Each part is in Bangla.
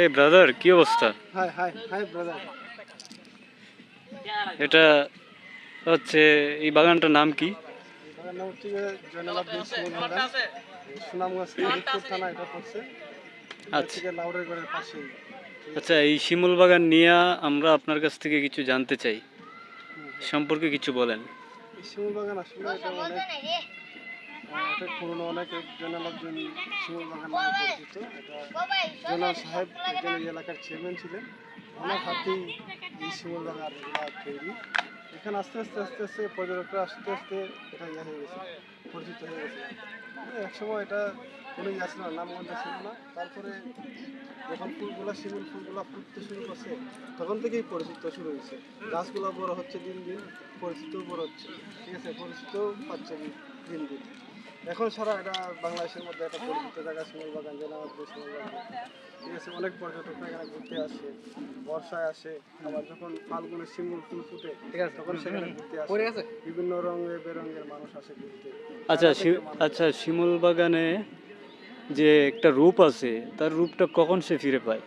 হে ব্রাদার কি অবস্থা? হাই হাই হাই ব্রাদার এটা হচ্ছে এই বাগানটার নাম কি? আচ্ছা। আচ্ছা এই শিমুল বাগান নিয়ে আমরা আপনার কাছ থেকে কিছু জানতে চাই। সম্পর্কে কিছু বলেন। শিমুল বাগান আসলে এটা অনেক পুরনো, অনেক জয়নাল আব্দুল শিমুল বাগান নামে পরিচিত। এটা জয়নাল সাহেব, একজন এলাকার চেয়ারম্যান ছিলেন। ওনার হাতেই এই শিমুল বাগান তৈরি। এখানে আস্তে আস্তে আস্তে আস্তে পর্যটকরা আস্তে আস্তে এটা ইয়ে হয়ে গেছে, পরিচিত হয়ে গেছে। মানে একসময় এটা কোনো ইয়ে ছিল না, নামগন্ধ ছিল না। তারপরে যখন ফুলগুলা, শিমুল ফুলগুলা ফুটতে শুরু করছে, তখন থেকেই পরিচিত শুরু হয়েছে। গাছগুলো বড় হচ্ছে দিন দিন পরিচিত বড় হচ্ছে। ঠিক আছে পরিচিত পাচ্ছে দিন দিন। এখন সারা এটা বাংলাদেশের মধ্যে একটা পরিচিত জায়গা শিমুল বাগান আমাদের শিমুল বাগান ঠিক আছে অনেক পর্যটকরা এখানে ঘুরতে আসে বর্ষায় আসে। আবার যখন ফাল্গুনে শিমুল ফুল ফুটে ঠিক আছে। তখন সেখানে ঘুরতে আসে। বিভিন্ন রঙে বেরঙের মানুষ আসে ঘুরতে। আচ্ছা আচ্ছা শিমুল বাগানে যে একটা রূপ আছে তার রূপটা কখন সে ফিরে পায়?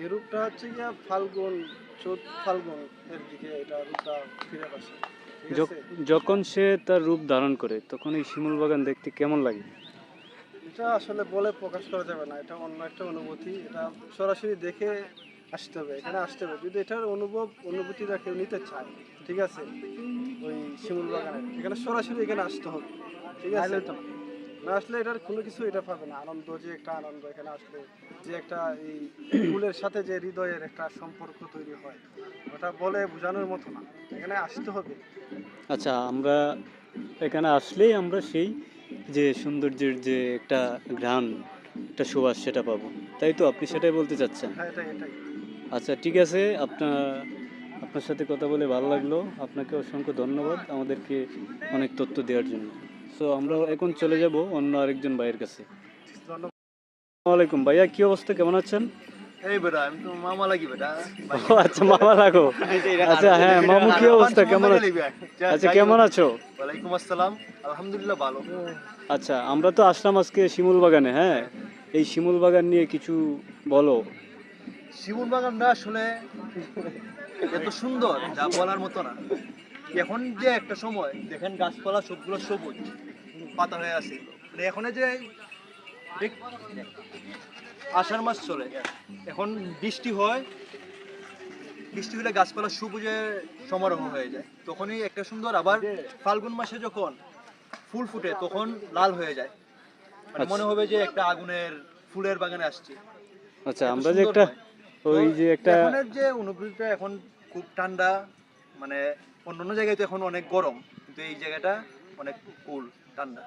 এই রূপটা হচ্ছে গিয়া ফাল্গুন চোদ্দ ফাল্গুন এর দিকে এটা রূপটা ফিরে আসে। যখন সে তার রূপ ধারণ করে তখন এই শিমুল বাগান দেখতে কেমন লাগে? এটা আসলে বলে প্রকাশ করা যাবে না এটা অন্য একটা অনুভূতি। এটা সরাসরি দেখে আসতে হবে এখানে আসতে হবে। যদি এটার অনুভব অনুভূতিটা কেউ নিতে চায় ঠিক আছে? ওই শিমুল বাগানে এখানে সরাসরি এখানে আসতে হবে ঠিক আছে? না আসলে এটার কোনো কিছু এটা পাবে না। আনন্দ যে একটা আনন্দ এখানে আসলে যে একটা এই ফুলের সাথে যে হৃদয়ের একটা সম্পর্ক তৈরি হয় ওটা বলে বোঝানোর মতো না। এখানে আসতে হবে। আচ্ছা আমরা এখানে আসলেই আমরা সেই যে সৌন্দর্যের যে একটা ঘ্রাণ একটা সুবাস সেটা পাবো। তাই তো? আপনি সেটাই বলতে চাচ্ছেন? হ্যাঁ এটাই এটাই। আচ্ছা ঠিক আছে। আপনার আপনার সাথে কথা বলে ভালো লাগল। আপনাকে অসংখ্য ধন্যবাদ আমাদেরকে অনেক তথ্য দেওয়ার জন্য। সো আমরা এখন চলে যাব অন্য আরেকজন ভাইয়ের কাছে। আলাইকুম ভাইয়া কি অবস্থা? কেমন আছেন? এই বেটা আমি তো মামা লাগি বেটা। ও আচ্ছা মামা লাগো। আচ্ছা হ্যাঁ মামু কি অবস্থা? কেমন আছো আচ্ছা কেমন আছো? ওয়ালাইকুম আসসালাম আলহামদুলিল্লাহ ভালো। আচ্ছা আমরা তো আসলাম আজকে শিমুল বাগানে হ্যাঁ? এই শিমুল বাগান নিয়ে কিছু বলো। শিমুল বাগানটা আসলে এত সুন্দর যা বলার মতো না। এখন যে একটা সময় দেখেন গাছপালা সবগুলো সবুজ। পাতা হয়ে আছে। এখন যে আষাঢ় মাস চলে। এখন বৃষ্টি হয় বৃষ্টি হলে গাছপালা সবুজে সমারোহ হয়ে যায়। তখনই একটা সুন্দর আবার ফাল্গুন মাসে যখন ফুল ফুটে তখন লাল হয়ে যায়। মানে আচ্ছা। মনে হবে যে একটা আগুনের ফুলের বাগানে আসছে। আচ্ছা আমরা যে একটা ওই যে একটা এখনের যে অনুভূতিটা এখন খুব ঠান্ডা মানে অন্য অন্য জায়গায় তো এখন অনেক গরম। কিন্তু এই জায়গাটা অনেক কুল ঠান্ডা।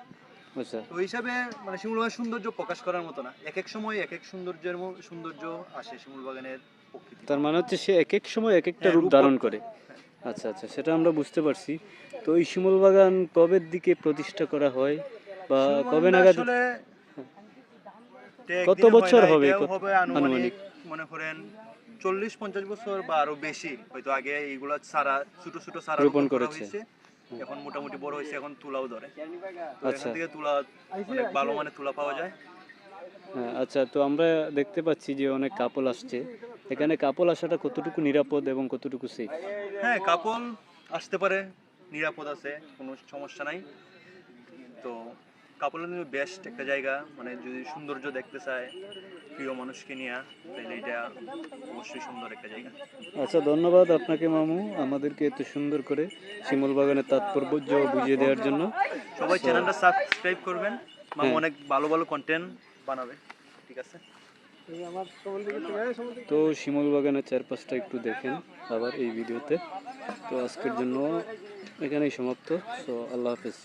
আচ্ছা। তো হিসাবে মানে শিমুল বাগানের সৌন্দর্য প্রকাশ করার মতো না। এক এক সময় এক এক সৌন্দর্যের সৌন্দর্য আসে শিমুল বাগানের প্রকৃতি তার মানে হচ্ছে সে এক এক সময় এক একটা হ্যাঁ, রূপ ধারণ করে। আচ্ছা আচ্ছা সেটা আমরা বুঝতে পারছি। তো এই শিমুল বাগান কবের দিকে প্রতিষ্ঠা করা হয় বা কবে নাগাদ কত বছর হবে? আনুমানিক? মনে করেন চল্লিশ পঞ্চাশ বছর বা আরও বেশি। হয়তো আগে এইগুলা সারা ছোট ছোট সারা রোপণ করা করেছে। এখন মোটামুটি বড় হয়েছে এখন তুলাও ধরে। তো আচ্ছা। এখান থেকে তুলা অনেক ভালো মানে তুলা পাওয়া যায়। হ্যাঁ, আচ্ছা তো আমরা দেখতে পাচ্ছি যে অনেক কাপল আসছে। এখানে কাপল আসাটা কতটুকু নিরাপদ এবং কতটুকু সেফ হ্যাঁ কাপল আসতে পারে নিরাপদ আছে কোনো সমস্যা নাই। তো জন্য বেস্ট একটা জায়গা। মানে যদি সৌন্দর্য দেখতে চায় প্রিয় মানুষকে নিয়ে তাহলে এটা অবশ্যই সুন্দর একটা জায়গা। আচ্ছা ধন্যবাদ আপনাকে মামু। আমাদেরকে এত সুন্দর করে শিমুল বাগানের তাৎপর্য বুঝিয়ে দেওয়ার জন্য। সবাই চ্যানেলটা সাবস্ক্রাইব করবেন। মামু হ্যাঁ। অনেক ভালো ভালো কন্টেন্ট বানাবে। ঠিক আছে? তো শিমল বাগানের চারপাশটা একটু দেখেন আবার এই ভিডিওতে। তো আজকের জন্য এখানেই সমাপ্ত। তো আল্লাহ হাফেজ।